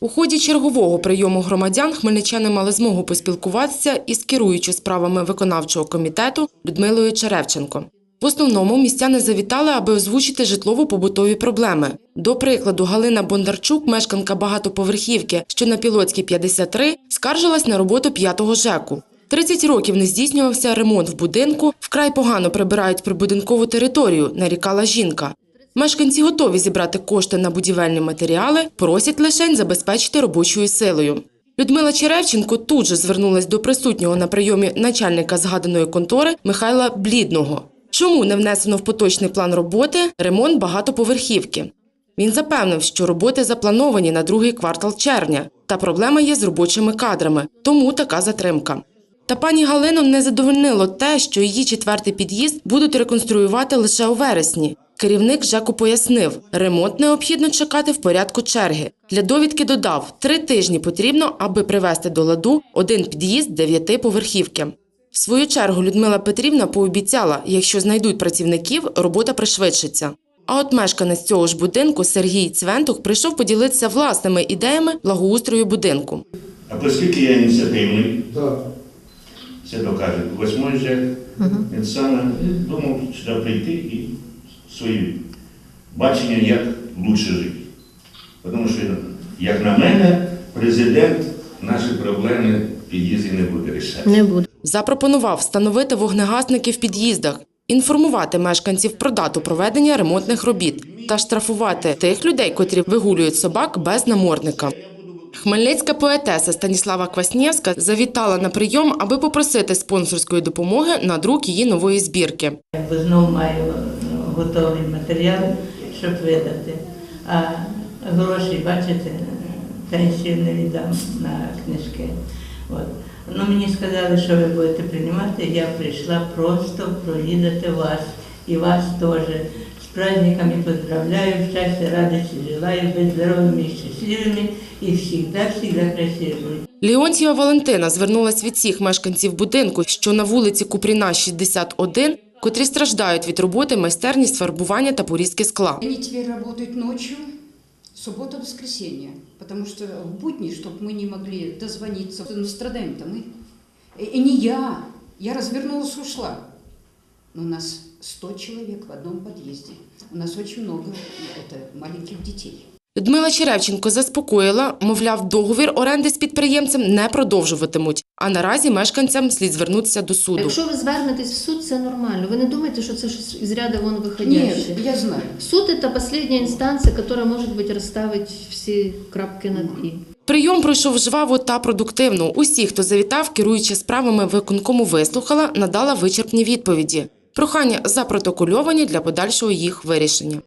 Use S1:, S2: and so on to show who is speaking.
S1: У ході чергового прийому громадян хмельничани мали змогу поспілкуватися із керуючою справами виконавчого комітету Людмилою Черевченко. В основному містяни завітали, аби озвучити житлово-побутові проблеми. До прикладу, Галина Бондарчук, мешканка багатоповерхівки, що на Пілотській 53, скаржилась на роботу п'ятого ЖЕКу. 30 років не здійснювався ремонт в будинку, вкрай погано прибирають прибудинкову територію, нарікала жінка. Мешканці готові зібрати кошти на будівельні матеріали, просять лишень забезпечити робочою силою. Людмила Черевченко тут же звернулась до присутнього на прийомі начальника згаданої контори Михайла Блідного. Чому не внесено в поточний план роботи ремонт багатоповерхівки? Він запевнив, що роботи заплановані на другий квартал червня, та проблема є з робочими кадрами, тому така затримка. Та пані Галину не задовольнило те, що її четвертий під'їзд будуть реконструювати лише у вересні. Керівник ЖЕКу пояснив, ремонт необхідно чекати в порядку черги. Для довідки додав, три тижні потрібно, аби привести до ладу один під'їзд дев'ятиповерхівки. В свою чергу Людмила Петрівна пообіцяла, якщо знайдуть працівників, робота пришвидшиться. А от мешканець цього ж будинку Сергій Цвентух прийшов поділитися власними ідеями благоустрою будинку.
S2: А оскільки я ініціативний,
S3: Так.
S2: це докаже восьмий же, він саме думав сюди прийти і свої бачення, як лучше жити. Тому що, як на мене, президент наші проблеми в під'їзді не буде рішати.
S4: Не буде.
S1: Запропонував встановити вогнегасники в під'їздах, інформувати мешканців про дату проведення ремонтних робіт та штрафувати тих людей, котрі вигулюють собак без намордника. Хмельницька поетеса Станіслава Кваснєвська завітала на прийом, аби попросити спонсорської допомоги на друк її нової збірки.
S5: Бо знову маю готовий матеріал, щоб видати. А гроші, бачите, пенсію не віддам на книжки. От. Ну, мені сказали, що ви будете приймати. Я прийшла просто провідати вас і вас теж З праздниками поздравляю, щастя, радості желаю, быть здоровыми и счастливыми и всегда-всегда красивыми.
S1: Леонтьєва Валентина звернулась від всіх мешканців будинку, що на вулиці Купріна, 61, котрі страждають від роботи майстерні з фарбування та порізки скла.
S6: Они теперь работают ночью, суббота, воскресенье, потому что в будни, чтобы мы не могли дозвониться, ну, страдаем-то мы. И, и не я, я развернулась, ушла. Но у нас 100 человек в одном подъезде. У нас очень много это, маленьких детей.
S1: Людмила Черевченко заспокоїла, мовляв, договір оренди з підприємцем не продовжуватимуть, а наразі мешканцям слід звернутися до суду.
S4: Якщо ви звернетесь в суд, це нормально. Ви не думайте, що це щось із ряду вон
S6: Нет,
S4: виходяще.
S6: я знаю.
S4: Суд – это последняя инстанция, которая может быть расставить всі крапки над «і».
S1: Прийом пройшов жваво та продуктивно. Усі, хто завітав, керуючи справами виконкому, вислухала, надала вичерпні відповіді. Прохання запротокольовані для подальшого їх вирішення.